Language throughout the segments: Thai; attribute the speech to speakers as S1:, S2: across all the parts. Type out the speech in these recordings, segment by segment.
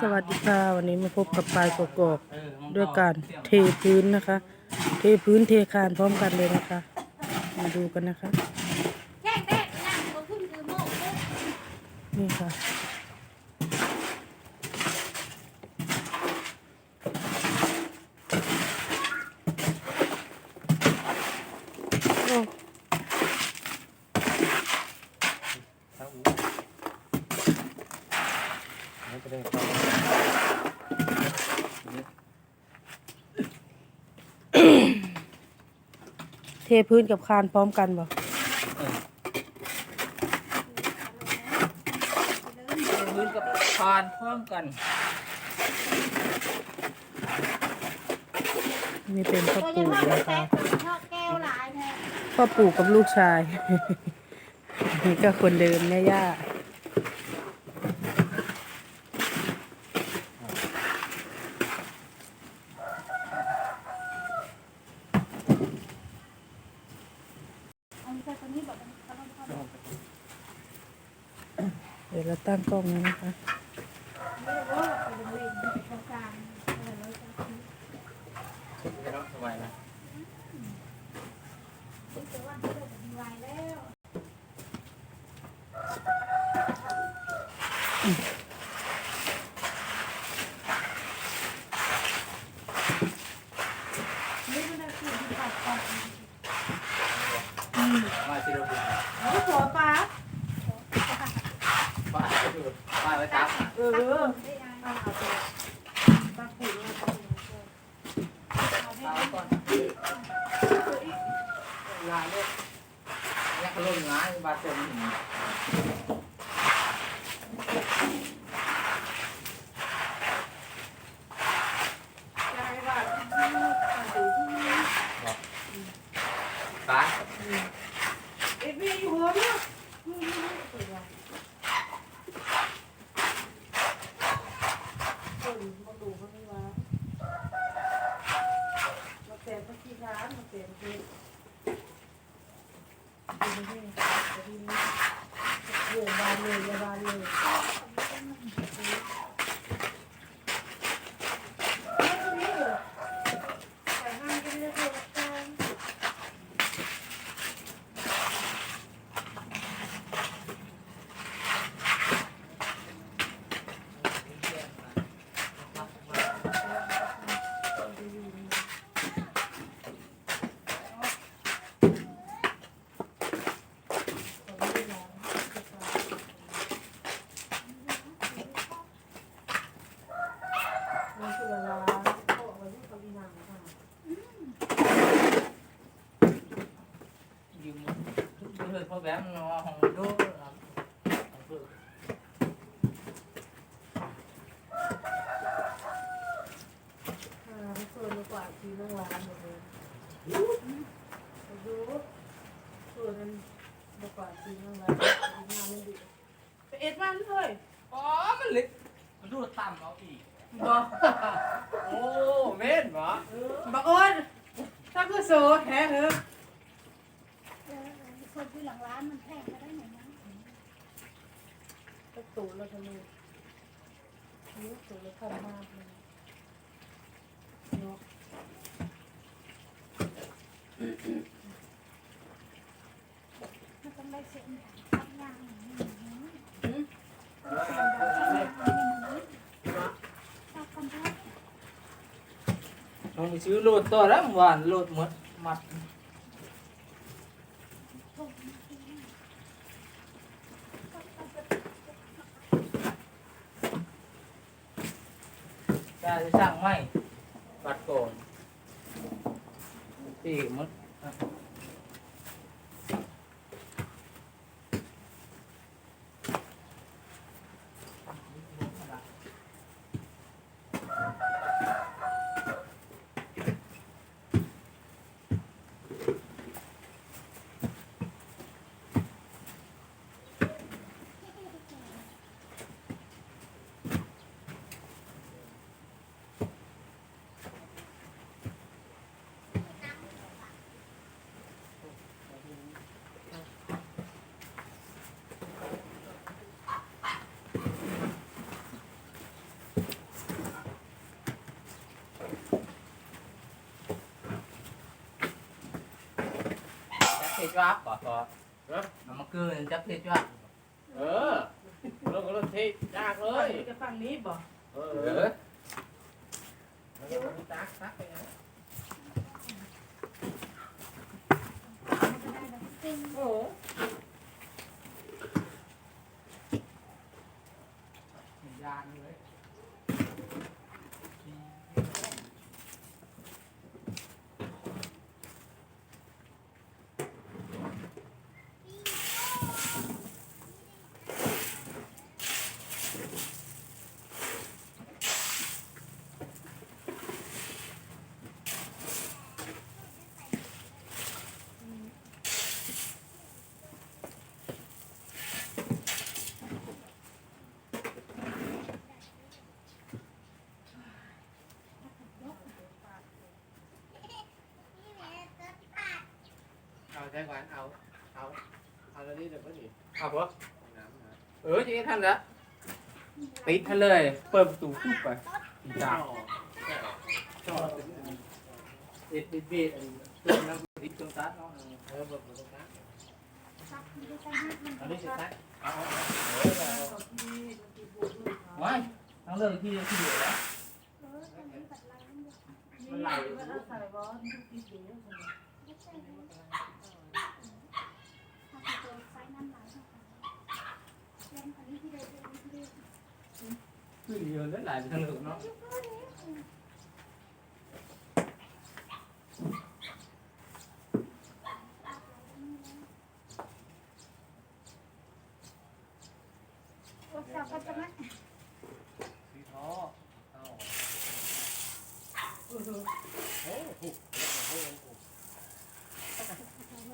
S1: สวัสดีค่ะวันนี้มาพบกับปลายกกอกด้วยการเทพื้นนะคะ เทพื้นเทคานพร้อมกันเลยนะคะ มาดูกันนะคะ
S2: นี่ค่ะ
S1: โอ้ เท พื้นกับคานพร้อมกันบ่
S3: พื้นกับคานพร้อมกัน
S1: นี่เป็นพ่อ
S2: ตัวยัง
S1: ปู่
S2: ทอด
S1: นะ
S2: แป๊
S1: คะ
S2: กทอดแก้วหลายแท้
S1: พ่อปู่กับลูกชาย นี่ก็คนเดิมแม่ย่า
S2: อันนี้ตัวนี้แบบเขาต้องทอด
S1: เดี๋ ยวเราตั้งกล้องแล้วนะคะ
S2: ไม่รู้ว่าเป็นเลนตรงกลางอะไรแล้วจะคิด
S3: สบายนะ
S2: แต่ว่าที่เราเป็นวายแล้ว นี่มันจะคือที่ปัดปัด
S3: มาที่เราดู
S2: โอ้หัวปลา
S3: ป้าดูป้าไว้ตัก
S2: เออ ได้ยัง
S3: ป้าไว้ก่อนลาเลยเนี่ยเขาลงงานบาดเจ็บตา
S2: เอ็ดวีอยู่หัวเนี่ยมาแต่เมื่อกี้ร้านมาแต่เมื่อกี้เดี๋ยวบานเลยอย่าบานเลยแต่ห้างก็เรียกว่าการ มันคือละลายเขาบอกว่าที่เขาดีนางค่ะ
S3: ยืมทุกเพื่อนพ่อแบมนอนห้องดู
S2: อ่าเฟิร์นกว่าทีนั่งร้านหมดเลยดูเฟิร์นมันกว่าทีนั่งร้านงานมันดีไปเอ็ดมันเลย
S3: อ๋อ มันเล็กมันดูต่ำเอาอีก
S2: บอก
S3: โอ้เม่นเหรอ
S2: บอกโอนถ้าคือโซ่แท้เหรอ
S4: คนที่หลังร้านมันแพงก็ได้ไหนนะ
S2: ก็ตูแล้วทำไมนี่ตูแล้วทำมากเลยเนาะ
S4: มันต้องได้เสียงทำงานอย่างนี้ถ้าคนที่
S3: น้องมีซื้อ โหลดต่อแล้วหวานโหลดหมดมัดจะสั่งไหมบัดก่อนตีหมด
S4: เจ้า
S3: บบ่ก็เอามาคืนจับเทจ้าบ
S5: เออรถก็รถเทยากเลย
S2: จะฟังนี้บ่
S5: เอ
S3: เอ
S5: อ
S3: อ
S5: ตักตักไปไง
S4: ก็ได้แบบจริง
S5: โอ้
S3: เอา
S5: ใจก่อนเอา เอา เอาแล้วนี่เดี๋ยวก็หนี
S3: เอาบ่
S5: น้ำนะ
S3: เออจะทันแล้วปิดทันเลย เปิดประตูปุ๊บไปปีตา
S5: ชอบ
S3: เอ็ดบิดบิดอันเรื่องน้ำดิบตรงตัดเนาะ
S5: เออแบบมันต้องตัก
S4: ซักไม่ได้ใช้ให้มัน
S5: เอานี่สิตักเอา
S3: ไว้ทั้งเรื่องที่ที่อยู่แล้ว
S4: เออตอนนี้บัดไรมันเยอะ
S2: มันไหลมันอาศัยบ่ทุกทีเดียว
S4: ไม่ใช่เลยถ้าไปเจอไฟน้ำไหลเข้าไปเล่นอันนี้ที่เดินเดินที่เดิน
S3: ขึ้นเยอะแล้วหลายไปทั้งเรื่องเนาะ
S4: โอ้สาวก็จะมา
S5: สีท้อเอาโอ้โหโอ้โห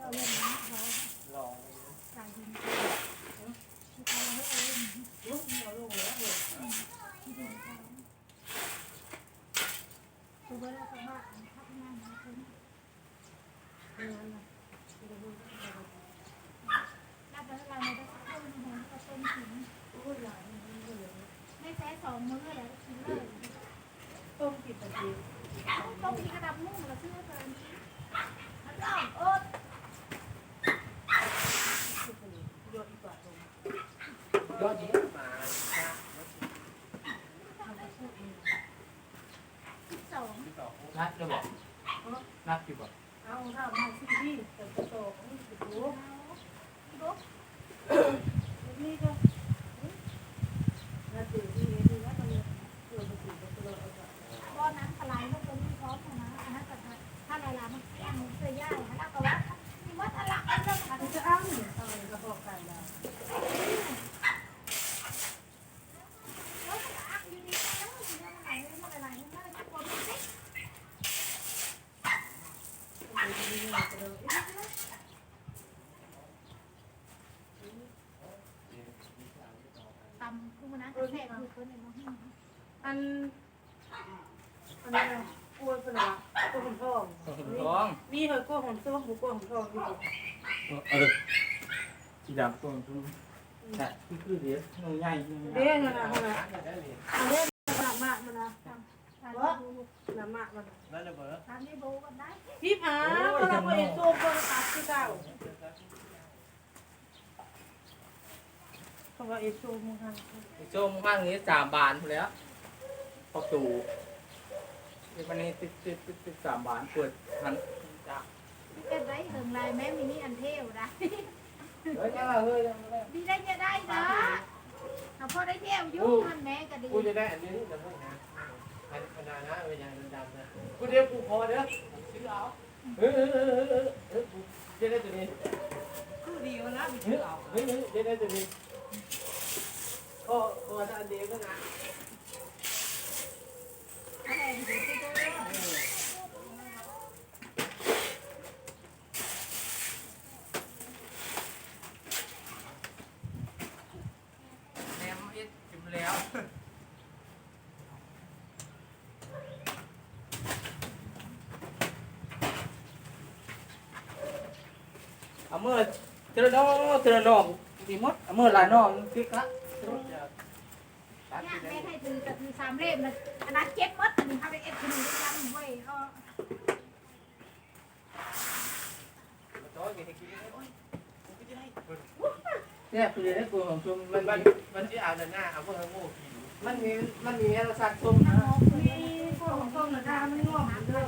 S4: เอาเล่นน้ำเขา
S5: ลอง
S4: ใส่ดินที่เขาให้เอาเล่น
S2: ลูกเอาลงแล้วเลย
S4: ที่ดินเขาตัวเวลาเขาว่าพักงานนะคุณรับแล้วเราไม่ได้สักคนหนึ่งก็ต้มถึง
S2: พูดหลายมันเลย
S4: ไม่แพ้ส องมื้อแล้วกินเลย
S2: ต้มกี่นาที
S4: ต้มที่กระดับมุ่งเราซื้อเกินมันร้อนโอ๊ต
S2: โยนกว่าตรง
S5: ยอดนี้มา
S4: สอง
S3: นัดเลยบอกนัดอยู่บอก
S2: เอาถ้ามาซีที่แต่ก็โตนี่สิรู้
S4: รถ
S2: นี่ก็นาตื่นที่ ตำ
S4: คือมันะแซ่คือคนเนี่ยมัน
S2: อันอันนี้ กล้วยเป็นอะไรกล้วยหอมทอง
S3: ท้อง
S2: มีเหรอกล้วยหอมส้มหรือกล้วยหอมทองอยู่
S3: เออสีดำตัวนู้นใช่คือคือเดี๋ยวนุ่งใหญ่นุ่งใหญ่
S2: เด้งนะนะนะ
S5: ได้เลย
S2: อันนี้หนักมากมันนะ
S4: ทานได้บู
S2: หนักมากมัน
S5: นั่นเลยเบอร์
S4: ทานได้บูกันได้
S2: พี่ผาพลังเอ็นโซ่ก็ตัดที่เก้าเพราะว่าเอ็นโซ่มึงทำ
S3: โจมมากนี้สามบานพอแล้วประ ตูมันนี่ติดติดติดติดสามบานเปิดหันจ้า
S4: เก็บไว้ถึงลายแม่มินิอันเทวได้
S3: เฮ้ยจ้าเฮ้ย
S4: ดีได้จะได้นะถ้าพอได้เที่ยวยุ่งมันแม่ก็ดี
S5: กูจะได้อันนี้นะมึงนะอันขนาดนะเวลาดำนะกูเดี๋ยวกูพอเด้อซื้อเอาเออเออเออเออเออกูจะได้ตัวนี้
S2: คือดีวะนะมี
S5: เฮ้
S2: ชื่
S5: ย
S2: อเอา
S5: เฮ้ยจะได้ตัวนี้ก็ก็อันเดียวก็นะ
S4: อะไรดีที่ตัวเอง
S3: แหนม เนี่ย
S4: แม่ให้ถือกับถือสามเล่มนะอันนั้นเจ็บมัดอันนี้เขาไปเอ็ดคนนึงยังเว้ยก็
S5: ต่อยกินกินโอ้ยกูจะได้
S3: เนี่ยคือได้กลัวของชุม
S5: มั
S3: มันน
S5: มั
S3: น
S5: มันที่เอาหน้าเอาพวกโง่กิน
S3: มันมีมันมีรสชาติส้ม
S4: น้ำหอม
S2: มีพวกของต้มนะถ้ามันงอมเด้อ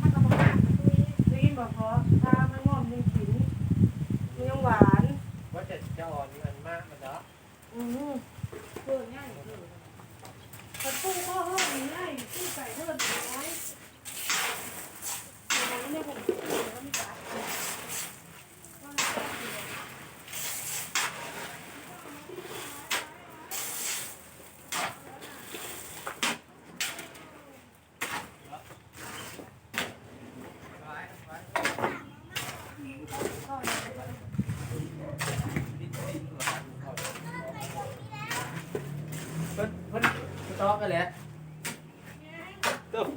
S4: มันก็บอกว่าตุย
S2: ซีนบอกพอถ้ามันงอมมีขินมียังหวาน
S5: ว่าจะจะอ่อนมันมากมันเนาะ
S2: อือเพื่อง่ายกระตุ้งข้อห้องง่ายตู้ใส่เพิ่มน้อยเดี๋ยวนี้ผมแล้วมีการ
S3: เพิ่นเพิ่นตอกกันแหละตึ๊บ